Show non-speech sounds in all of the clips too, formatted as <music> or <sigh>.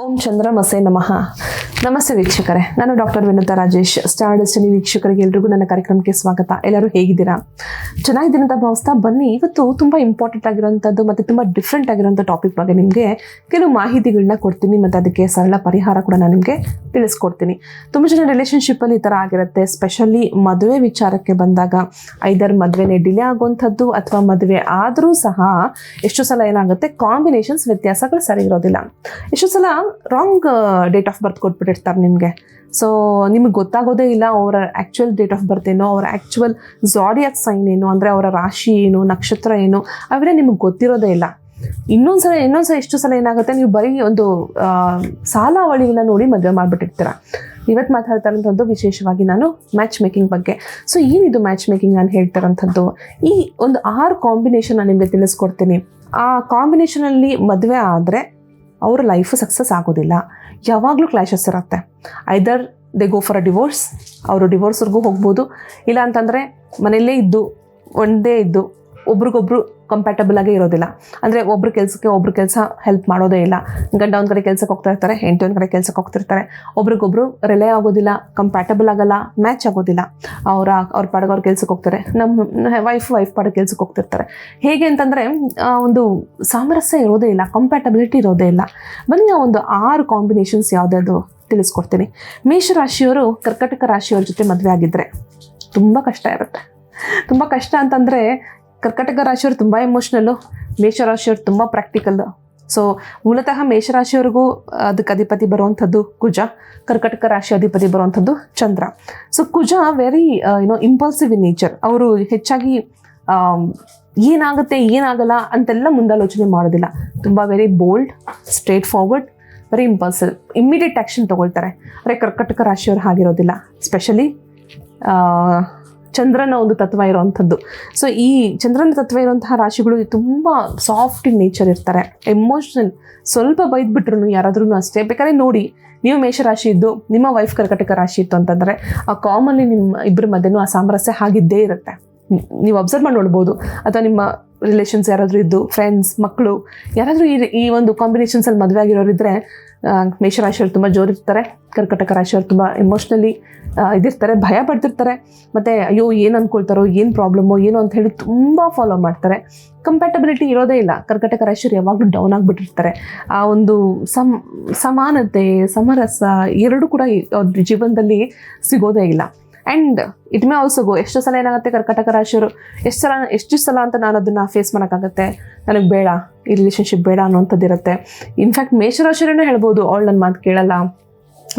ఓం చంద్రమసే నమ. ನಮಸ್ತೆ ವೀಕ್ಷಕರೇ. ನಾನು doctor Vinutha Rajesh. Star destiny ವೀಕ್ಷಕರಿಗೆ ಎಲ್ರಿಗೂ ನನ್ನ ಕಾರ್ಯಕ್ರಮಕ್ಕೆ ಸ್ವಾಗತ. ಎಲ್ಲರೂ ಹೇಗಿದ್ದೀರಾ? ಚೆನ್ನಾಗಿದ್ದೀನಿ ಅಂತ ಭಾವಿಸ್ತಾ ಬನ್ನಿ. ಇವತ್ತು ತುಂಬ ಇಂಪಾರ್ಟೆಂಟ್ ಆಗಿರುವಂಥದ್ದು ಮತ್ತು ತುಂಬ ಡಿಫ್ರೆಂಟ್ ಆಗಿರುವಂಥ ಟಾಪಿಕ್ ಬಗ್ಗೆ ನಿಮಗೆ ಕೆಲವು ಮಾಹಿತಿಗಳನ್ನ ಕೊಡ್ತೀನಿ ಮತ್ತು ಅದಕ್ಕೆ ಸರಳ ಪರಿಹಾರ ಕೂಡ ನಾನು ನಿಮಗೆ ತಿಳಿಸ್ಕೊಡ್ತೀನಿ. ತುಂಬ ಜನ ರಿಲೇಷನ್ಶಿಪ್ಪಲ್ಲಿ ಈ ಥರ ಆಗಿರುತ್ತೆ. ಸ್ಪೆಷಲಿ ಮದುವೆ ವಿಚಾರಕ್ಕೆ ಬಂದಾಗ ಐದರ್ ಮದುವೆನೇ ಡಿಲೇ ಆಗುವಂಥದ್ದು ಅಥವಾ ಮದುವೆ ಆದರೂ ಸಹ ಎಷ್ಟು ಸಲ ಏನಾಗುತ್ತೆ? ಕಾಂಬಿನೇಷನ್ಸ್ ವ್ಯತ್ಯಾಸಗಳು ಸರಿ ಇರೋದಿಲ್ಲ ಎಷ್ಟು ಸಲ ರಾಂಗ್ ಡೇಟ್ ಆಫ್ ಬರ್ತ್ ಕೊಟ್ಬಿಟ್ಟಿರ್ತಾರೆ ನಿಮಗೆ. ಸೊ ನಿಮಗೆ ಗೊತ್ತಾಗೋದೇ ಇಲ್ಲ ಅವರ ಆ್ಯಕ್ಚುಯಲ್ ಡೇಟ್ ಆಫ್ ಬರ್ತ್ ಏನೋ, ಅವರ ಆ್ಯಕ್ಚುಯಲ್ ಜಾಡಿಯಾಕ್ ಸೈನ್ ಏನು, ಅಂದರೆ ಅವರ ರಾಶಿ ಏನು, ನಕ್ಷತ್ರ ಏನು ಅವೆಲ್ಲ ನಿಮಗೆ ಗೊತ್ತಿರೋದೇ ಇಲ್ಲ. ಇನ್ನೊಂದು ಸಲ ಇನ್ನೊಂದು ಸಲ ಎಷ್ಟು ಸಲ ಏನಾಗುತ್ತೆ, ನೀವು ಬರೀ ಒಂದು ಸಾಲ ಸಾಲಾವಳಿಗಳನ್ನ ನೋಡಿ ಮದುವೆ ಮಾಡಿಬಿಟ್ಟಿರ್ತೀರ. ಇವತ್ತು ಮಾತಾಡ್ತಾ ಇರೋಂಥದ್ದು ವಿಶೇಷವಾಗಿ ನಾನು ಮ್ಯಾಚ್ ಮೇಕಿಂಗ್ ಬಗ್ಗೆ. ಸೊ ಏನಿದು ಮ್ಯಾಚ್ ಮೇಕಿಂಗ್ ನಾನು ಹೇಳ್ತಾರಂಥದ್ದು ಈ ಒಂದು ಆರು ಕಾಂಬಿನೇಷನ್ ನಾನು ನಿಮಗೆ ತಿಳಿಸ್ಕೊಡ್ತೀನಿ. ಆ ಕಾಂಬಿನೇಷನಲ್ಲಿ ಮದುವೆ ಆದರೆ ಅವ್ರ ಲೈಫು ಸಕ್ಸಸ್ ಆಗೋದಿಲ್ಲ. ಯಾವಾಗಲೂ ಕ್ಲಾಶಸ್ ಇರುತ್ತೆ. Either they go for a divorce ಅವರು ಡಿವೋರ್ಸ್ವರೆಗೂ ಹೋಗ್ಬೋದು. ಇಲ್ಲ ಅಂತಂದರೆ ಮನೆಯಲ್ಲೇ ಇದ್ದು, ಒಂದೇ ಇದ್ದು ಒಬ್ರಿಗೊಬ್ರು ಕಂಪ್ಯಾಟಬಲ್ ಆಗೇ ಇರೋದಿಲ್ಲ. ಅಂದರೆ ಒಬ್ರು ಕೆಲಸಕ್ಕೆ ಒಬ್ರು ಕೆಲಸ ಹೆಲ್ಪ್ ಮಾಡೋದೇ ಇಲ್ಲ. ಗಂಡ ಒಂದು ಕಡೆ ಕೆಲಸಕ್ಕೆ ಹೋಗ್ತಾ ಇರ್ತಾರೆ, ಹೆಂಡತಿ ಒಂದು ಕಡೆ ಕೆಲಸಕ್ಕೆ ಹೋಗ್ತಿರ್ತಾರೆ ಒಬ್ರಿಗೊಬ್ರು ರಿಲೇ ಆಗೋದಿಲ್ಲ ಕಂಪ್ಯಾಟಬಲ್ ಆಗಲ್ಲ ಮ್ಯಾಚ್ ಆಗೋದಿಲ್ಲ. ಅವರ, ಅವ್ರ ಪಾಡಗ ಅವ್ರ ಕೆಲಸಕ್ಕೆ ಹೋಗ್ತಾರೆ ನಮ್ಮ ವೈಫ್ ವೈಫ್ ಪಾಡ ಕೆಲಸಕ್ಕೆ ಹೋಗ್ತಿರ್ತಾರೆ ಹೇಗೆ ಅಂತಂದರೆ ಒಂದು ಸಾಮರಸ್ಯ ಇರೋದೇ ಇಲ್ಲ ಕಂಪ್ಯಾಟಬಿಲಿಟಿ ಇರೋದೇ ಇಲ್ಲ. ಬನ್ನಿ ನಾವು ಒಂದು ಆರು ಕಾಂಬಿನೇಷನ್ಸ್ ಯಾವುದ್ಯಾವುದು ತಿಳಿಸ್ಕೊಡ್ತೀನಿ. ಮೇಷರಾಶಿಯವರು ಕರ್ಕಟಕ ರಾಶಿಯವ್ರ ಜೊತೆ ಮದುವೆ ಆಗಿದ್ದರೆ ತುಂಬ ಕಷ್ಟ ಇರುತ್ತೆ. ತುಂಬ ಕಷ್ಟ ಅಂತಂದರೆ ಕರ್ಕಟಕ ರಾಶಿಯವರು ತುಂಬ ಎಮೋಷ್ನಲ್ಲು ಮೇಷರಾಶಿಯವರು ತುಂಬ ಪ್ರಾಕ್ಟಿಕಲ್ ಸೊ ಮೂಲತಃ ಮೇಷರಾಶಿಯವರಿಗೂ ಅದಕ್ಕೆ ಅಧಿಪತಿ ಬರುವಂಥದ್ದು ಕುಜ, ಕರ್ಕಟಕ ರಾಶಿ ಅಧಿಪತಿ ಬರುವಂಥದ್ದು ಚಂದ್ರ. So Kuja very you know impulsive in nature ಅವರು ಹೆಚ್ಚಾಗಿ ಏನಾಗುತ್ತೆ, ಏನಾಗಲ್ಲ ಅಂತೆಲ್ಲ ಮುಂದಾಲೋಚನೆ ಮಾಡೋದಿಲ್ಲ. ತುಂಬ very bold straight forward very impulsive immediate action ತೊಗೊಳ್ತಾರೆ. ಅರೆ, ಕರ್ಕಟಕ ರಾಶಿಯವರು ಹಾಗಿರೋದಿಲ್ಲ. ಸ್ಪೆಷಲಿ ಚಂದ್ರನ ಒಂದು ತತ್ವ ಇರುವಂಥದ್ದು. ಸೊ ಈ ಚಂದ್ರನ ತತ್ವ ಇರುವಂತಹ ರಾಶಿಗಳು ತುಂಬ ಸಾಫ್ಟ್ ಇನ್ ನೇಚರ್ ಇರ್ತಾರೆ. ಎಮೋಷನಲ್ ಸ್ವಲ್ಪ ಬೈದ್ಬಿಟ್ರು ಯಾರಾದ್ರೂ ಅಷ್ಟೇ. ಬೇಕಾದ್ರೆ ನೋಡಿ, ನೀವು ಮೇಷರಾಶಿ ಇದ್ದು, ನಿಮ್ಮ ವೈಫ್ ಕರ್ಕಟಕ ರಾಶಿ ಇತ್ತು ಅಂತಂದರೆ, ಆ ಕಾಮನ್ಲಿ ನಿಮ್ಮ ಇಬ್ಬರ ಮಧ್ಯೆನೂ ಆ ಸಾಮರಸ್ಯ ಹಾಗಿದ್ದೇ ಇರುತ್ತೆ. ನೀವು ಅಬ್ಸರ್ವ್ ಮಾಡಿ ನೋಡ್ಬೋದು. ಅಥವಾ ನಿಮ್ಮ ರಿಲೇಷನ್ಸ್ ಯಾರಾದರೂ ಇದ್ದು ಫ್ರೆಂಡ್ಸ್ ಮಕ್ಕಳು ಯಾರಾದರೂ ಈ ಈ ಒಂದು ಕಾಂಬಿನೇಷನ್ಸಲ್ಲಿ ಮದುವೆ ಆಗಿರೋರಿದ್ದರೆ ಮೇಷರಾಶಿಯವರು ತುಂಬ ಜೋರಿರ್ತಾರೆ, ಕರ್ಕಟಕ ರಾಶಿಯವರು ತುಂಬ ಎಮೋಷ್ನಲಿ ಇದಿರ್ತಾರೆ, ಭಯ ಪಡ್ತಿರ್ತಾರೆ. ಮತ್ತು ಅಯ್ಯೋ, ಏನು ಅಂದ್ಕೊಳ್ತಾರೋ ಏನು ಪ್ರಾಬ್ಲಮ್ಮೋ ಏನು ಅಂತ ಹೇಳಿ ತುಂಬ ಫಾಲೋ ಮಾಡ್ತಾರೆ. ಕಂಪ್ಯಾಟಬಿಲಿಟಿ ಇರೋದೇ ಇಲ್ಲ. ಕರ್ಕಟಕ ರಾಶಿಯವರು ಯಾವಾಗಲೂ ಡೌನ್ ಆಗಿಬಿಟ್ಟಿರ್ತಾರೆ. ಆ ಒಂದು ಸಮ, ಸಮಾನತೆ, ಸಮರಸ, ಎರಡೂ ಕೂಡ ಅವ್ರ ಜೀವನದಲ್ಲಿ ಸಿಗೋದೇ ಇಲ್ಲ. And it may also go ಎಷ್ಟು ಸಲ ಏನಾಗುತ್ತೆ ಕರ್ಕಟಕ ರಾಶಿಯವರು? ಎಷ್ಟು ಸಲ ಎಷ್ಟು ಸಲ ಅಂತ ನಾನು ಅದನ್ನು ಫೇಸ್ ಮಾಡೋಕ್ಕಾಗತ್ತೆ? ನನಗೆ ಬೇಡ, ಈ ರಿಲೇಷನ್ಶಿಪ್ ಬೇಡ ಅನ್ನೋಂಥದ್ದು ಇರುತ್ತೆ ಇನ್ಫ್ಯಾಕ್ಟ್ ಮೇಷರಾಶಿಯರೇ ಹೇಳ್ಬೋದು, ಅವಳು ನನ್ನ ಮಾತು ಕೇಳಲ್ಲ.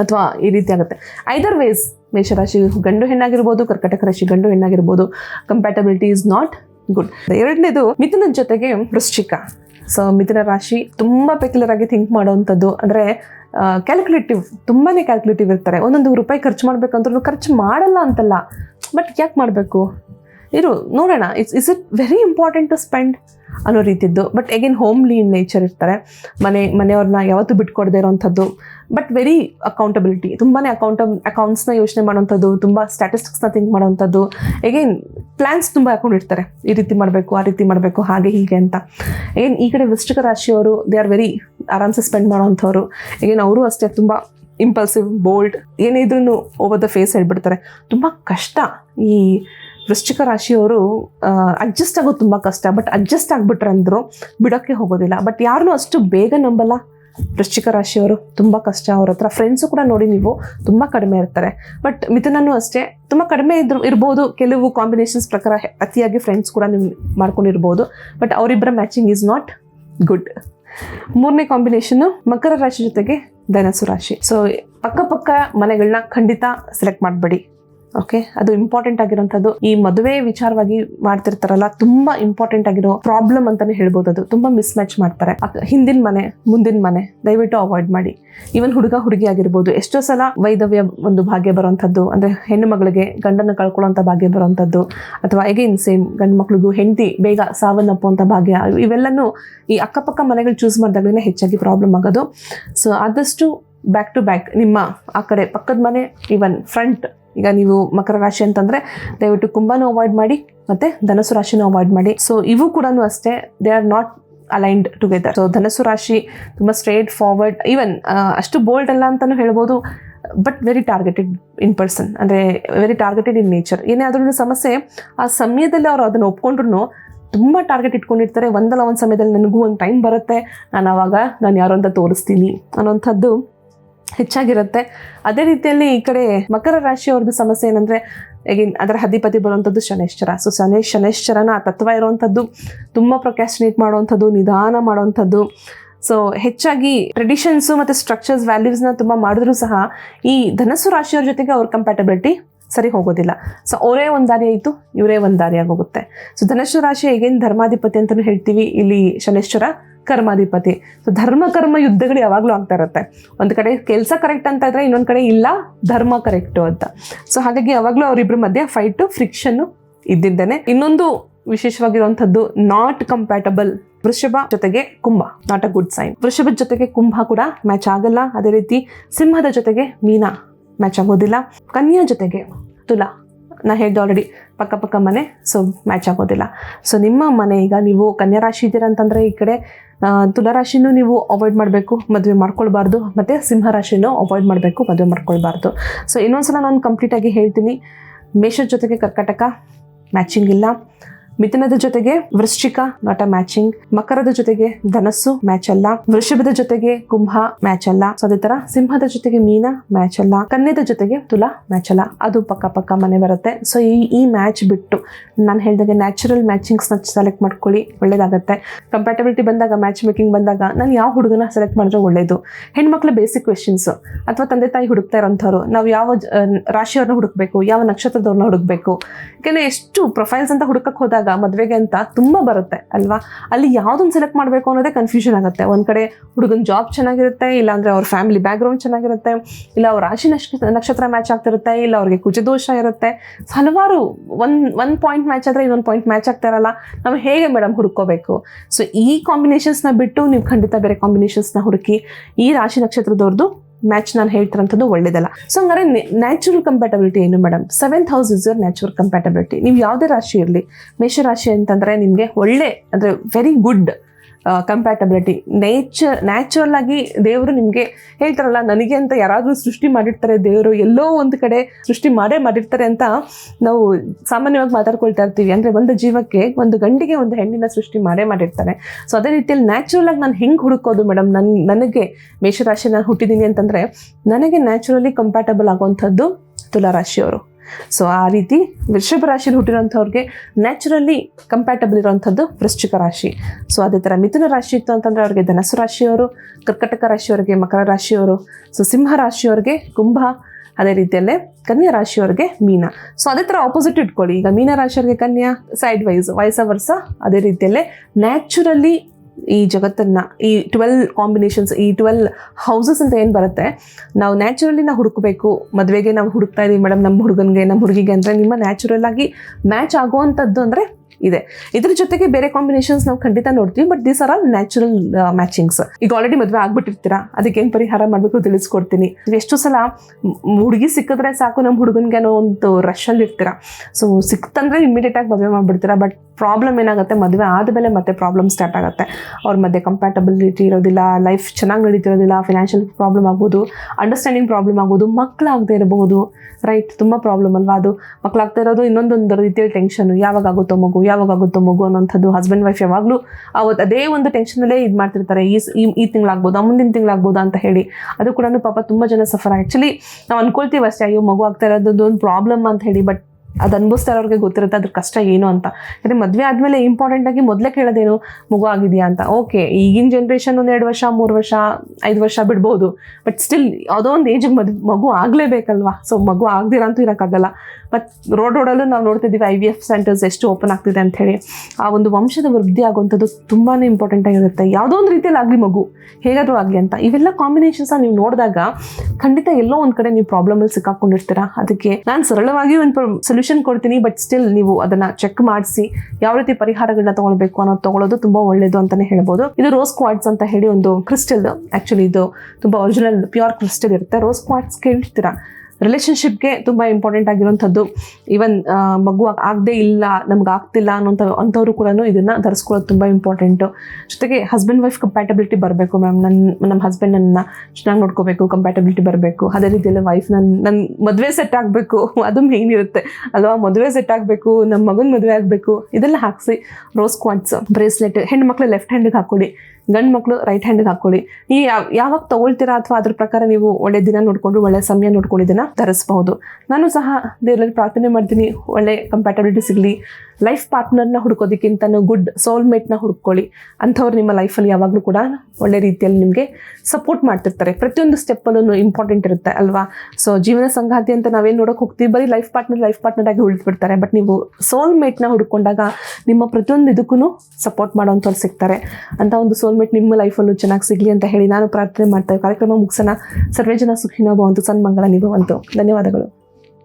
ಅಥವಾ ಈ ರೀತಿ ಆಗುತ್ತೆ. ಐದರ್ ವೇಸ್ ಮೇಷರಾಶಿ ಗಂಡು ಹೆಣ್ಣಾಗಿರ್ಬೋದು, ಕರ್ಕಟಕ ರಾಶಿ ಗಂಡು ಹೆಣ್ಣಾಗಿರ್ಬೋದು ಕಂಪ್ಯಾಟಬಿಲಿಟಿ ಇಸ್ ನಾಟ್ ಗುಡ್ ಎರಡನೇದು ಮಿಥುನ ಜೊತೆಗೆ ವೃಶ್ಚಿಕ. ಸೊ ಮಿಥುನ ರಾಶಿ ತುಂಬ ಪೆಕ್ಯುಲರ್ ಆಗಿ ಥಿಂಕ್ ಮಾಡೋವಂಥದ್ದು, ಅಂದರೆ ಕ್ಯಾಲ್ಕುಲೇಟಿವ್ ತುಂಬಾ ಕ್ಯಾಲ್ಕುಲೇಟಿವ್ ಇರ್ತಾರೆ. ಒಂದೊಂದು ರೂಪಾಯಿ ಖರ್ಚು ಮಾಡ್ಬೇಕಂದ್ರೂ ಖರ್ಚು ಮಾಡಲ್ಲ ಅಂತಲ್ಲ. ಬಟ್ ಯಾಕೆ ಮಾಡಬೇಕು? ಇರು, ನೋಡೋಣ. It's is it very important to spend ಅನ್ನೋ ರೀತಿದ್ದು. But again homely in nature ಇರ್ತಾರೆ. ಮನೆ, ಮನೆಯವ್ರನ್ನ ಯಾವತ್ತೂ ಬಿಟ್ಕೊಡದೇ ಇರೋವಂಥದ್ದು ಬಟ್ ವೆರಿ ಅಕೌಂಟಬಿಲಿಟಿ ತುಂಬಾ ಅಕೌಂಟ ಅಕೌಂಟ್ಸ್ನ ಯೋಚನೆ ಮಾಡೋವಂಥದ್ದು ತುಂಬ ಸ್ಟ್ಯಾಟಿಸ್ಟಿಕ್ಸ್ನ ಥಿಂಕ್ ಮಾಡೋವಂಥದ್ದು ಎಗೇನ್ ಪ್ಲ್ಯಾನ್ಸ್ ತುಂಬ ಹಾಕೊಂಡಿರ್ತಾರೆ ಈ ರೀತಿ ಮಾಡಬೇಕು, ಆ ರೀತಿ ಮಾಡಬೇಕು, ಹಾಗೆ ಹೀಗೆ ಅಂತ. ಏನು ಈ ಕಡೆ ವೃಷ್ಟಿಕ ರಾಶಿಯವರು ದೇ ಆರ್ ವೆರಿ ಆರಾಮ್ಸೆ ಸ್ಪೆಂಡ್ ಮಾಡೋವಂಥವ್ರು. ಏನು ಅವರು ಅಷ್ಟೇ ತುಂಬ ಇಂಪಲ್ಸಿವ್ ಬೋಲ್ಡ್ ಏನಿದ್ರೂ ಓವರ್ ದ ಫೇಸ್ ಹೇಳ್ಬಿಡ್ತಾರೆ. ತುಂಬ ಕಷ್ಟ. ಈ ವೃಶ್ಚಿಕ ರಾಶಿಯವರು ಅಡ್ಜಸ್ಟ್ ಆಗೋದು ತುಂಬ ಕಷ್ಟ. ಬಟ್ ಅಡ್ಜಸ್ಟ್ ಆಗಿಬಿಟ್ರೆ ಅಂದರು ಬಿಡೋಕ್ಕೆ ಹೋಗೋದಿಲ್ಲ. ಬಟ್ ಯಾರನ್ನೂ ಅಷ್ಟು ಬೇಗ ನಂಬಲ್ಲ. ವೃಶ್ಚಿಕ ರಾಶಿಯವರು ತುಂಬ ಕಷ್ಟ, ಅವ್ರ ಹತ್ರ ಫ್ರೆಂಡ್ಸು ಕೂಡ ನೋಡಿ ನೀವು ತುಂಬ ಕಡಿಮೆ ಇರ್ತಾರೆ. ಬಟ್ ಮಿಥುನೂ ಅಷ್ಟೇ ತುಂಬ ಕಡಿಮೆ ಇದ್ರು, ಇರ್ಬೋದು, ಕೆಲವು ಕಾಂಬಿನೇಷನ್ಸ್ ಪ್ರಕಾರ ಅತಿಯಾಗಿ ಫ್ರೆಂಡ್ಸ್ ಕೂಡ ನೀವು ಮಾಡ್ಕೊಂಡಿರ್ಬೋದು. ಬಟ್ ಅವರಿಬ್ಬರ ಮ್ಯಾಚಿಂಗ್ ಈಸ್ ನಾಟ್ ಗುಡ್ ಮೂರನೇ ಕಾಂಬಿನೇಷನ್ನು ಮಕರ ರಾಶಿ ಜೊತೆಗೆ ಧನಸು ರಾಶಿ. ಸೊ ಅಕ್ಕಪಕ್ಕ ಮನೆಗಳನ್ನ ಖಂಡಿತ ಸೆಲೆಕ್ಟ್ ಮಾಡಬೇಡಿ. ಓಕೆ ಅದು ಇಂಪಾರ್ಟೆಂಟ್ ಆಗಿರೋಂಥದ್ದು ಈ ಮದುವೆ ವಿಚಾರವಾಗಿ ಮಾಡ್ತಿರ್ತಾರಲ್ಲ, ತುಂಬಾ ಇಂಪಾರ್ಟೆಂಟ್ ಆಗಿರೋ ಪ್ರಾಬ್ಲಮ್ ಅಂತಾನೆ ಹೇಳ್ಬೋದು ಅದು. ತುಂಬಾ ಮಿಸ್ ಮ್ಯಾಚ್ ಮಾಡ್ತಾರೆ ಹಿಂದಿನ ಮನೆ, ಮುಂದಿನ ಮನೆ, ದಯವಿಟ್ಟು ಅವಾಯ್ಡ್ ಮಾಡಿ. ಈವನ್ ಹುಡುಗ ಹುಡುಗಿ ಆಗಿರ್ಬೋದು, ಎಷ್ಟೋ ಸಲ ವೈದವ್ಯ ಒಂದು ಭಾಗ್ಯ ಬರುವಂಥದ್ದು, ಅಂದ್ರೆ ಹೆಣ್ಣು ಮಗಳಿಗೆ ಗಂಡನ ಕಳ್ಕೊಳ್ಳೋಂಥ ಭಾಗ್ಯ ಬರುವಂಥದ್ದು, ಅಥವಾ ಎಗೇನ್ ಸೇಮ್ ಗಂಡು ಮಕ್ಳಿಗೂ ಹೆಂಡತಿ ಬೇಗ ಸಾವನ್ನಪ್ಪುವಂಥ ಭಾಗ್ಯ, ಇವೆಲ್ಲನೂ ಈ ಅಕ್ಕಪಕ್ಕ ಮನೆಗಳು ಚೂಸ್ ಮಾಡಿದಾಗಲೇ ಹೆಚ್ಚಾಗಿ ಪ್ರಾಬ್ಲಮ್ ಆಗೋದು. ಸೊ ಆದಷ್ಟು ಬ್ಯಾಕ್ ಟು ಬ್ಯಾಕ್ ನಿಮ್ಮ ಆ ಕಡೆ ಪಕ್ಕದ ಮನೆ ಈವನ್ ಫ್ರಂಟ್ ಈಗ ನೀವು ಮಕರ ರಾಶಿ ಅಂತಂದರೆ ದಯವಿಟ್ಟು ಕುಂಭನೂ ಅವಾಯ್ಡ್ ಮಾಡಿ ಮತ್ತು ಧನಸು ರಾಶಿನೂ ಅವಾಯ್ಡ್ ಮಾಡಿ. ಸೊ ಇವು ಕೂಡ ಅಷ್ಟೇ they are not aligned together so ಧನಸ್ಸು ರಾಶಿ ತುಂಬ ಸ್ಟ್ರೇಟ್ ಫಾರ್ವರ್ಡ್ ಈವನ್ ಅಷ್ಟು ಬೋಲ್ಡ್ ಅಲ್ಲ ಅಂತಲೂ ಹೇಳ್ಬೋದು but very targeted in person ಅಂದರೆ ವೆರಿ ಟಾರ್ಗೆಟೆಡ್ ಇನ್ ನೇಚರ್ ಏನೇ ಆದ್ರೂ ಸಮಸ್ಯೆ, ಆ ಸಮಯದಲ್ಲಿ ಅವರು ಅದನ್ನು ಒಪ್ಕೊಂಡ್ರು ತುಂಬ ಟಾರ್ಗೆಟ್ ಇಟ್ಕೊಂಡಿರ್ತಾರೆ. ಒಂದಲ್ಲ ಒಂದು ಸಮಯದಲ್ಲಿ ನನಗೂ ಒಂದು ಟೈಮ್ ಬರುತ್ತೆ. ನಾನು ಆವಾಗ ನಾನು ಯಾರೋ ಅಂತ ತೋರಿಸ್ತೀನಿ ಅನ್ನೋಂಥದ್ದು ಹೆಚ್ಚಾಗಿರುತ್ತೆ. ಅದೇ ರೀತಿಯಲ್ಲಿ ಈ ಕಡೆ ಮಕರ ರಾಶಿಯವ್ರದ್ದು ಸಮಸ್ಯೆ ಏನಂದರೆ, ಈಗಿನ ಅದರ ಅಧಿಪತಿ ಬರುವಂಥದ್ದು ಶನೇಶ್ವರ ಸೊ ಶನೇ ಶನೇಶ್ವರನ ಆ ತತ್ವ ಇರುವಂಥದ್ದು ತುಂಬ ಪ್ರೊಕ್ಯಾಸ್ಟಿನೇಟ್ ಮಾಡುವಂಥದ್ದು, ನಿಧಾನ ಮಾಡುವಂಥದ್ದು. ಸೊ ಹೆಚ್ಚಾಗಿ ಟ್ರೆಡಿಷನ್ಸು ಮತ್ತು ಸ್ಟ್ರಕ್ಚರ್ಸ್ ವ್ಯಾಲ್ಯೂಸ್ನ ತುಂಬ ಮಾಡಿದ್ರೂ ಸಹ ಈ ಧನಸ್ಸು ರಾಶಿಯವ್ರ ಜೊತೆಗೆ ಅವ್ರ ಕಂಪ್ಯಾಟಬಿಲಿಟಿ ಸರಿ ಹೋಗೋದಿಲ್ಲ. ಸೊ ಅವರೇ ಒಂದು ದಾರಿ ಆಯಿತು, ಇವರೇ ಒಂದು ದಾರಿಯಾಗಿ ಹೋಗುತ್ತೆ ಸೊ ಧನಸ್ಸು ರಾಶಿ ಹೇಗೇನು ಧರ್ಮಾಧಿಪತಿ ಅಂತಲೂ ಹೇಳ್ತೀವಿ, ಇಲ್ಲಿ ಶನೇಶ್ವರ ಕರ್ಮಾಧಿಪತಿ. ಸೊ ಧರ್ಮ, ಕರ್ಮ ಯುದ್ಧಗಳು ಯಾವಾಗಲೂ ಆಗ್ತಾ ಇರುತ್ತೆ. ಒಂದು ಕಡೆ ಕೆಲಸ ಕರೆಕ್ಟ್ ಅಂತ ಇದ್ರೆ ಇನ್ನೊಂದು ಕಡೆ ಇಲ್ಲ, ಧರ್ಮ ಕರೆಕ್ಟು ಅಂತ. ಸೊ ಹಾಗಾಗಿ ಯಾವಾಗಲೂ ಅವರಿಬ್ಬರ ಮಧ್ಯೆ ಫೈಟು ಫ್ರಿಕ್ಷನ್ನು ಇದ್ದಿದ್ದೇನೆ. ಇನ್ನೊಂದು ವಿಶೇಷವಾಗಿರುವಂಥದ್ದು ನಾಟ್ ಕಂಪ್ಯಾಟಬಲ್ ವೃಷಭ ಜೊತೆಗೆ ಕುಂಭ ನಾಟ್ ಅ ಗುಡ್ ಸೈನ್ ವೃಷಭದ ಜೊತೆಗೆ ಕುಂಭ ಕೂಡ ಮ್ಯಾಚ್ ಆಗಲ್ಲ. ಅದೇ ರೀತಿ ಸಿಂಹದ ಜೊತೆಗೆ ಮೀನಾ ಮ್ಯಾಚ್ ಆಗೋದಿಲ್ಲ. ಕನ್ಯಾ ಜೊತೆಗೆ ತುಲಾ ನಾ ಹೇಳಿದೆ ಆಲ್ರೆಡಿ ಪಕ್ಕ ಪಕ್ಕ ಮನೆ ಸೊ ಮ್ಯಾಚ್ ಆಗೋದಿಲ್ಲ. ಸೊ ನಿಮ್ಮ ಮನೆ, ಈಗ ನೀವು ಕನ್ಯಾ ರಾಶಿ ಇದ್ದೀರಾ ಅಂತಂದರೆ ಈ ಕಡೆ ತುಲಾರಾಶಿನೂ ತುಲಾ ರಾಶಿನೂ ನೀವು ಅವಾಯ್ಡ್ ಮಾಡಬೇಕು, ಮದುವೆ ಮಾಡ್ಕೊಳ್ಬಾರ್ದು, ಮತ್ತು ಸಿಂಹರಾಶಿನೂ ಅವಾಯ್ಡ್ ಮಾಡಬೇಕು, ಮದುವೆ ಮಾಡ್ಕೊಳ್ಬಾರ್ದು. ಸೊ ಇನ್ನೊಂದ್ಸಲ ನಾನು ಕಂಪ್ಲೀಟಾಗಿ ಹೇಳ್ತೀನಿ ಮೇಷದ ಜೊತೆಗೆ ಕರ್ಕಟಕ ಮ್ಯಾಚಿಂಗ್ ಇಲ್ಲ. ಮಿಥುನದ ಜೊತೆಗೆ ವೃಶ್ಚಿಕ ನಾಟ್ ಅ ಮ್ಯಾಚಿಂಗ್ ಮಕರದ ಜೊತೆಗೆ ಧನಸ್ಸು ಮ್ಯಾಚ್ ಅಲ್ಲ. ವೃಷಭದ ಜೊತೆಗೆ ಕುಂಭ ಮ್ಯಾಚ್ ಅಲ್ಲ. ಸೊ ಅದೇ ತರ ಸಿಂಹದ ಜೊತೆಗೆ ಮೀನ ಮ್ಯಾಚ್ ಅಲ್ಲ. ಕನ್ಯದ ಜೊತೆಗೆ ತುಲಾ ಮ್ಯಾಚ್ ಅಲ್ಲ. ಅದು ಪಕ್ಕ ಪಕ್ಕ ಮನೆ ಬರುತ್ತೆ. ಸೊ ಈ ಈ ಮ್ಯಾಚ್ ಬಿಟ್ಟು ನಾನು ಹೇಳಿದಾಗೆ ನ್ಯಾಚುರಲ್ ಮ್ಯಾಚಿಂಗ್ಸ್ನ ಸೆಲೆಕ್ಟ್ ಮಾಡ್ಕೊಳ್ಳಿ. ಒಳ್ಳೇದಾಗತ್ತೆ. ಕಂಪ್ಯಾಟಬಿಲಿಟಿ ಬಂದಾಗ ಮ್ಯಾಚ್ ಮೇಕಿಂಗ್ ಬಂದಾಗ, ನಾನು ಯಾವ ಹುಡುಗನ ಸೆಲೆಕ್ಟ್ ಮಾಡಿದ್ರೆ ಒಳ್ಳೇದು? ಹೆಣ್ಮಕ್ಳ ಬೇಸಿಕ್ ಕ್ವೆಶನ್ಸ್ ಅಥವಾ ತಂದೆ ತಾಯಿ ಹುಡುಕ್ತಾ ಇರೋಂಥವ್ರು, ನಾವು ಯಾವ ರಾಶಿಯವ್ರನ್ನ ಹುಡುಕ್ಬೇಕು, ಯಾವ ನಕ್ಷತ್ರದವ್ರನ್ನ ಹುಡುಕ್ಬೇಕು. ಯಾಕೆಂದ್ರೆ ಎಷ್ಟು ಪ್ರೊಫೈಲ್ಸ್ ಅಂತ ಹುಡುಕಕ್ಕೆ ಹೋದಾಗ ಮದುವೆಗೆ ಅಂತ ತುಂಬ ಬರುತ್ತೆ, ಅಲ್ವಾ? ಅಲ್ಲಿ ಯಾವುದನ್ನು ಸೆಲೆಕ್ಟ್ ಮಾಡಬೇಕು ಅನ್ನೋದೇ ಕನ್ಫ್ಯೂಷನ್ ಆಗುತ್ತೆ. ಒಂದು ಕಡೆ ಹುಡುಗನ ಜಾಬ್ ಚೆನ್ನಾಗಿರುತ್ತೆ, ಇಲ್ಲಾಂದರೆ ಅವ್ರ ಫ್ಯಾಮಿಲಿ ಬ್ಯಾಕ್ಗ್ರೌಂಡ್ ಚೆನ್ನಾಗಿರುತ್ತೆ, ಇಲ್ಲ ಅವ್ರ ರಾಶಿ ನಕ್ಷ, ನಕ್ಷತ್ರ ಮ್ಯಾಚ್ ಆಗ್ತಿರುತ್ತೆ, ಇಲ್ಲ ಅವ್ರಿಗೆ ಕುಜದೋಷ ಇರುತ್ತೆ. ಹಲವಾರು ಒನ್ ಒನ್ ಪಾಯಿಂಟ್ ಮ್ಯಾಚ್ ಆದರೆ ಇನ್ನೊಂದು ಪಾಯಿಂಟ್ ಮ್ಯಾಚ್ ಆಗ್ತಾ ಇರಲ್ಲ. ನಾವು ಹೇಗೆ ಮೇಡಮ್ ಹುಡ್ಕೋಬೇಕು? ಸೊ ಈ ಕಾಂಬಿನೇಷನ್ಸ್ನ ಬಿಟ್ಟು ನೀವು ಖಂಡಿತ ಬೇರೆ ಕಾಂಬಿನೇಷನ್ಸ್ನ ಹುಡುಕಿ ಈ ರಾಶಿ ನಕ್ಷತ್ರದವ್ರದ್ದು ಮ್ಯಾಚ್ ನಾನು ಹೇಳ್ತಿರೋಂಥದ್ದು ಒಳ್ಳೇದಲ್ಲ. ಸೊ ಹಂಗಾರೆ ನ್ಯಾಚುರಲ್ ಕಂಪ್ಯಾಟಬಿಲಿಟಿ ಏನು madam seventh house is your natural compatibility ನೀವು ಯಾವುದೇ ರಾಶಿ ಇರಲಿ ಮೇಷರಾಶಿ ಅಂತಂದರೆ ನಿಮಗೆ ಒಳ್ಳೆ, ಅಂದರೆ very good compatibility nature natural ಆಗಿ ದೇವರು ನಿಮಗೆ ಹೇಳ್ತಾರಲ್ಲ, ನನಗೆ ಅಂತ ಯಾರಾದರೂ ಸೃಷ್ಟಿ ಮಾಡಿರ್ತಾರೆ, ದೇವರು ಎಲ್ಲೋ ಒಂದು ಕಡೆ ಸೃಷ್ಟಿ ಮಾಡೇ ಮಾಡಿರ್ತಾರೆ ಅಂತ ನಾವು ಸಾಮಾನ್ಯವಾಗಿ ಮಾತಾಡ್ಕೊಳ್ತಾ ಇರ್ತೀವಿ. ಅಂದರೆ ಒಂದು ಜೀವಕ್ಕೆ ಒಂದು ಗಂಡಿಗೆ ಒಂದು ಹೆಣ್ಣಿನ ಸೃಷ್ಟಿ ಮಾಡೇ ಮಾಡಿರ್ತಾರೆ. ಸೊ ಅದೇ ರೀತಿಯಲ್ಲಿ ನ್ಯಾಚುರಲ್ ಆಗಿ ನಾನು ಹೆಂಗೆ ಹುಡುಕೋದು ಮೇಡಮ್? ನನ್ನ ನನಗೆ ಮೇಷರಾಶಿ ನಾನು ಹುಟ್ಟಿದ್ದೀನಿ ಅಂತಂದರೆ, ನನಗೆ ನ್ಯಾಚುರಲಿ ಕಂಪ್ಯಾಟಬಲ್ ಆಗುವಂಥದ್ದು ತುಲಾರಾಶಿಯವರು. ಸೊ ಆ ರೀತಿ ವೃಷಭ ರಾಶಿಯಲ್ಲಿ ಹುಟ್ಟಿರೋಂಥವ್ರಿಗೆ ನ್ಯಾಚುರಲಿ ಕಂಪ್ಯಾಟಬಲ್ ಇರುವಂಥದ್ದು ವೃಶ್ಚಿಕ ರಾಶಿ. ಸೊ ಅದೇ ಥರ ಮಿಥುನ ರಾಶಿ ಇತ್ತು ಅಂತಂದರೆ ಅವ್ರಿಗೆ ಧನಸ್ಸು ರಾಶಿಯವರು, ಕರ್ಕಟಕ ರಾಶಿಯವರಿಗೆ ಮಕರ ರಾಶಿಯವರು ಸೊ ಸಿಂಹ ರಾಶಿಯವರಿಗೆ ಕುಂಭ, ಅದೇ ರೀತಿಯಲ್ಲೇ ಕನ್ಯಾ ರಾಶಿಯವರಿಗೆ ಮೀನ. ಸೊ ಅದೇ ಥರ ಆಪೋಸಿಟ್ ಇಟ್ಕೊಳ್ಳಿ. ಈಗ ಮೀನ ರಾಶಿಯವರಿಗೆ ಕನ್ಯಾ ಸೈಡ್ ವೈಸ್ ವಯಸ್ಸ ವರ್ಷ ಅದೇ ರೀತಿಯಲ್ಲೇ ನ್ಯಾಚುರಲಿ ಈ ಜಗತ್ತನ್ನ, ಈ ಟ್ವೆಲ್ ಕಾಂಬಿನೇಷನ್ಸ್ ಈ ಟ್ವೆಲ್ ಹೌಸಸ್ ಅಂತ ಏನು ಬರುತ್ತೆ? ನಾವು ನ್ಯಾಚುರಲಿ ನಾವು ಹುಡುಕಬೇಕು. ಮದುವೆಗೆ ನಾವು ಹುಡುಕ್ತಾ ಇದೀವಿ ಮೇಡಮ್ ನಮ್ಮ ಹುಡುಗನಿಗೆ ನಮ್ಮ ಹುಡುಗಿಗೆ ಅಂದರೆ ನಿಮ್ಮ ನ್ಯಾಚುರಲ್ ಆಗಿ ಮ್ಯಾಚ್ ಆಗುವಂಥದ್ದು ಅಂದರೆ ಇದೆ. ಇದ್ರ ಜೊತೆಗೆ ಬೇರೆ ಕಾಂಬಿನೇಷನ್ಸ್ ನಾವು ಖಂಡಿತ ನೋಡ್ತೀವಿ but these are all natural matchings ಈಗ ಆಲ್ರೆಡಿ ಮದುವೆ ಆಗ್ಬಿಟ್ಟಿರ್ತೀರಾ? ಅದಕ್ಕೆ ಏನು ಪರಿಹಾರ ಮಾಡಬೇಕು ತಿಳಿಸ್ಕೊಡ್ತೀನಿ. ಎಷ್ಟು ಸಲ ಹುಡುಗಿ ಸಿಕ್ಕಿದ್ರೆ ಸಾಕು ನಮ್ಮ ಹುಡುಗನಿಗೆ ಅನ್ನೋ ಒಂದು ಅಲ್ಲಿ ಇರ್ತೀರಾ? ಸೊ ಸಿಕ್ತಂದ್ರೆ ಇಮಿಡಿಯೇಟ್ ಆಗಿ ಮದುವೆ ಮಾಡ್ಬಿಡ್ತೀರಾ ಬಟ್ ಪ್ರಾಬ್ಲಮ್ ಏನಾಗುತ್ತೆ, ಮದುವೆ ಆದಮೇಲೆ ಮತ್ತೆ ಪ್ರಾಬ್ಲಮ್ ಸ್ಟಾರ್ಟ್ ಆಗುತ್ತೆ. ಅವ್ರ ಮಧ್ಯೆ ಕಂಪ್ಯಾಟಬಿಲಿಟಿ ಇರೋದಿಲ್ಲ ಲೈಫ್ ಚೆನ್ನಾಗಿ ನಡೀತಿರೋದಿಲ್ಲ ಫಿನಾನ್ಷಿಯಲ್ ಪ್ರಾಬ್ಲಮ್ ಆಗ್ಬೋದು ಅಂಡರ್ಸ್ಟ್ಯಾಂಡಿಂಗ್ ಪ್ರಾಬ್ಲಮ್ ಆಗ್ಬೋದು ಮಕ್ಕಳಾಗದೇ ಇರಬಹುದು ರೈಟ್ ತುಂಬ ಪ್ರಾಬ್ಲಮ್ ಅಲ್ವಾ ಅದು? ಮಕ್ಕಳಾಗ್ತಾ ಇರೋದು ಇನ್ನೊಂದೊಂದು ರೀತಿಯಲ್ಲಿ ಟೆನ್ಷನ್ ಯಾವಾಗ ಆಗುತ್ತೋ ಮಗು ಯಾವಾಗ ಆಗುತ್ತೋ ಮಗು ಅನ್ನೋಂಥದ್ದು ಹಸ್ಬೆಂಡ್ ವೈಫ್ ಯಾವಾಗಲೂ ಅವತ್ತು ಅದೇ ಒಂದು ಟೆನ್ಷನಲ್ಲೇ ಇದು ಮಾಡ್ತಿರ್ತಾರೆ. ಈ ಈ- ಈ ಆ ಮುಂದಿನ ತಿಂಗಳಾಗ್ಬೋದಾ ಅಂತ ಹೇಳಿ. ಅದು ಕೂಡ ಪಾಪ ತುಂಬ ಜನ ಸಫರ್ ಆ್ಯಕ್ಚುಲಿ ನಾವು ಅನ್ಕೊಳ್ತೀವಿ ಅಷ್ಟೇ, ಅಯ್ಯೋ, ಮಗು ಆಗ್ತಾ ಇರೋದು ಒಂದು ಪ್ರಾಬ್ಲಮ್ ಅಂತ ಹೇಳಿ ಬಟ್ ಅದು ಅನುಭವಿಸ್ತಾ ಇರೋರಿಗೆ ಗೊತ್ತಿರುತ್ತೆ ಅದ್ರ ಕಷ್ಟ ಏನು ಅಂತ. ಯಾಕಂದರೆ ಮದುವೆ ಆದಮೇಲೆ ಇಂಪಾರ್ಟೆಂಟ್ ಆಗಿ ಮೊದಲೇ ಕೇಳೋದೇನು ಮಗು ಆಗಿದೆಯಾ ಅಂತ. ಓಕೆ ಈಗಿನ ಜನ್ರೇಷನ್ ಒಂದು ಎರಡು ವರ್ಷ, ಮೂರು ವರ್ಷ, ಐದು ವರ್ಷ ಬಿಡ್ಬೋದು. ಬಟ್ ಸ್ಟಿಲ್ ಯಾವುದೋ ಒಂದು ಏಜಿಗೆ ಮದ್, ಮಗು ಆಗಲೇಬೇಕಲ್ವಾ? ಸೊ ಮಗು ಆಗದಿರ ಅಂತೂ ಇರೋಕ್ಕಾಗಲ್ಲ. ಬಟ್ ರೋಡ್ ರೋಡಲ್ಲೂ ನಾವು ನೋಡ್ತಿದ್ದೀವಿ ಐ ವಿ ಎಫ್ ಸೆಂಟರ್ಸ್ ಎಷ್ಟು ಓಪನ್ ಆಗ್ತಿದೆ ಅಂತ ಹೇಳಿ. ಆ ಒಂದು ವಂಶದ ವೃದ್ಧಿ ಆಗುವಂಥದ್ದು ತುಂಬಾ ಇಂಪಾರ್ಟೆಂಟ್ ಆಗಿರುತ್ತೆ. ಯಾವುದೋ ಒಂದು ರೀತಿಯಲ್ಲಿ ಆಗಲಿ ಮಗು. ಹೇಗಾದರೂ ಆಗಲಿ ಅಂತ. ಇವೆಲ್ಲ ಕಾಂಬಿನೇಷನ್ಸ್ ನೀವು ನೋಡಿದಾಗ ಖಂಡಿತ ಎಲ್ಲೋ ಒಂದು ಕಡೆ ನೀವು ಪ್ರಾಬ್ಲಮಲ್ಲಿ ಸಿಕ್ಕಾಕೊಂಡಿರ್ತೀರಾ? ಅದಕ್ಕೆ ನಾನು ಸರಳವಾಗಿ ಒಂದು ಸೊಲ್ಯೂಷನ್ ಕೊಡ್ತೀನಿ ಬಟ್ ಸ್ಟಿಲ್ ನೀವು ಅದನ್ನ ಚೆಕ್ ಮಾಡಿಸಿ ಯಾವ ರೀತಿ ಪರಿಹಾರಗಳನ್ನ ತಗೊಳ್ಬೇಕು ಅನ್ನೋದು ತಗೊಳ್ಳೋದು ತುಂಬಾ ಒಳ್ಳೇದು ಅಂತಾನೆ ಹೇಳ್ಬೋದು. ಇದು ರೋಸ್ ಕ್ವಾಡ್ಸ್ ಅಂತ ಹೇಳಿ ಒಂದು ಕ್ರಿಸ್ಟಲ್ ಆಕ್ಚುಲಿ ಇದು ತುಂಬಾ ಒರಿಜಿನಲ್ ಪ್ಯೂರ್ ಕ್ರಿಸ್ಟಲ್ ಇರುತ್ತೆ. ರೋಸ್ ಕ್ವಾಡ್ಸ್ ಕೇಳ್ತೀರಾ? ರಿಲೇಷನ್ಶಿಪ್ಗೆ ತುಂಬ ಇಂಪಾರ್ಟೆಂಟ್ ಆಗಿರುವಂಥದ್ದು. ಈವನ್ ಮಗು ಆಗದೇ ಇಲ್ಲ, ನಮ್ಗೆ ಆಗ್ತಿಲ್ಲ ಅನ್ನೋಂಥ ಅಂಥವ್ರು ಕೂಡ ಇದನ್ನು ಧರಿಸ್ಕೊಳ್ಳೋದು ತುಂಬ ಇಂಪಾರ್ಟೆಂಟು ಜೊತೆಗೆ ಹಸ್ಬೆಂಡ್ ವೈಫ್ ಕಂಪ್ಯಾಟಬಿಲಿಟಿ ಬರಬೇಕು ಮ್ಯಾಮ್ ನನ್ನ ನಮ್ಮ ಹಸ್ಬೆಂಡ್ ನನ್ನ ಚೆನ್ನಾಗಿ ನೋಡ್ಕೋಬೇಕು ಕಂಪ್ಯಾಟಬಿಲಿಟಿ ಬರಬೇಕು. ಅದೇ ರೀತಿಯಲ್ಲಿ ವೈಫ್ ನನ್ನ ನನ್ನ ಮದುವೆ ಸೆಟ್ ಆಗಬೇಕು. <laughs> ಅದು ಮೇನ್ ಇರುತ್ತೆ. ಅಲ್ವಾ? ಮದುವೆ ಸೆಟ್ ಆಗಬೇಕು ನಮ್ಮ ಮಗನ ಮದುವೆ ಆಗಬೇಕು. ಇದೆಲ್ಲ ಹಾಕಿಸಿ ರೋಸ್ ಕ್ವಾಟ್ಸ್ ಬ್ರೇಸ್ಲೆಟ್ ಹೆಣ್ಣು ಮಕ್ಕಳು ಲೆಫ್ಟ್ ಹ್ಯಾಂಡಿಗೆ ಹಾಕ್ಕೊಳ್ಳಿ ಗಂಡು ಮಕ್ಕಳು ರೈಟ್ ಹ್ಯಾಂಡಿಗೆ ಹಾಕೊಳ್ಳಿ. ಈ ಯಾವ ಯಾವಾಗ ತಗೊಳ್ತೀರಾ ಅಥವಾ ಅದ್ರ ಪ್ರಕಾರ ನೀವು ಒಳ್ಳೆ ದಿನ ನೋಡಿಕೊಂಡು ಒಳ್ಳೆ ಸಮಯ ನೋಡ್ಕೊಂಡು ಇದನ್ನು ಧರಿಸಬಹುದು. ನಾನು ಸಹ ದೇವರಲ್ಲಿ ಪ್ರಾರ್ಥನೆ ಮಾಡ್ತೀನಿ. ಒಳ್ಳೆ ಕಂಪ್ಯಾಟಬಿಲಿಟಿ ಸಿಗಲಿ. ಲೈಫ್ ಪಾರ್ಟ್ನರ್ನ ಹುಡ್ಕೋದಕ್ಕಿಂತ ಗುಡ್ ಸೋಲ್ಮೇಟ್ನ ಹುಡ್ಕೊಳ್ಳಿ. ಅಂಥವ್ರು ನಿಮ್ಮ ಲೈಫಲ್ಲಿ ಯಾವಾಗಲೂ ಕೂಡ ಒಳ್ಳೆ ರೀತಿಯಲ್ಲಿ ನಿಮಗೆ ಸಪೋರ್ಟ್ ಮಾಡ್ತಿರ್ತಾರೆ. ಪ್ರತಿಯೊಂದು ಸ್ಟೆಪ್ಪಲ್ಲೂ ಇಂಪಾರ್ಟೆಂಟ್ ಇರುತ್ತೆ ಅಲ್ವಾ? ಸೊ ಜೀವನ ಸಂಗಾತಿ ಅಂತ ನಾವೇನು ನೋಡೋಕೆ ಹೋಗ್ತೀವಿ. ಬರೀ ಲೈಫ್ ಪಾರ್ಟ್ನರ್ ಲೈಫ್ ಪಾರ್ಟ್ನರ್ ಆಗಿ ಉಳಿದ್ಬಿಡ್ತಾರೆ. ಬಟ್ ನೀವು ಸೋಲ್ಮೇಟ್ನ ಹುಡ್ಕೊಂಡಾಗ ನಿಮ್ಮ ಪ್ರತಿಯೊಂದು ಇದಕ್ಕೂ ಸಪೋರ್ಟ್ ಮಾಡೋಂಥವ್ರು ಸಿಗ್ತಾರೆ. ಅಂತ ಒಂದು ಸೋಲ್ಮೇಟ್ ನಿಮ್ಮ ಲೈಫಲ್ಲೂ ಚೆನ್ನಾಗಿ ಸಿಗಲಿ ಅಂತ ಹೇಳಿ ನಾನು ಪ್ರಾರ್ಥನೆ ಮಾಡ್ತಾ ಕಾರ್ಯಕ್ರಮ ಮುಗಿಸೋಣ. ಸರ್ವೇ ಜನ ಸುಖಿನೋ ಭವಂತು, ಸನ್ಮಂಗಳ ನಿಭವಂತು. ಧನ್ಯವಾದಗಳು.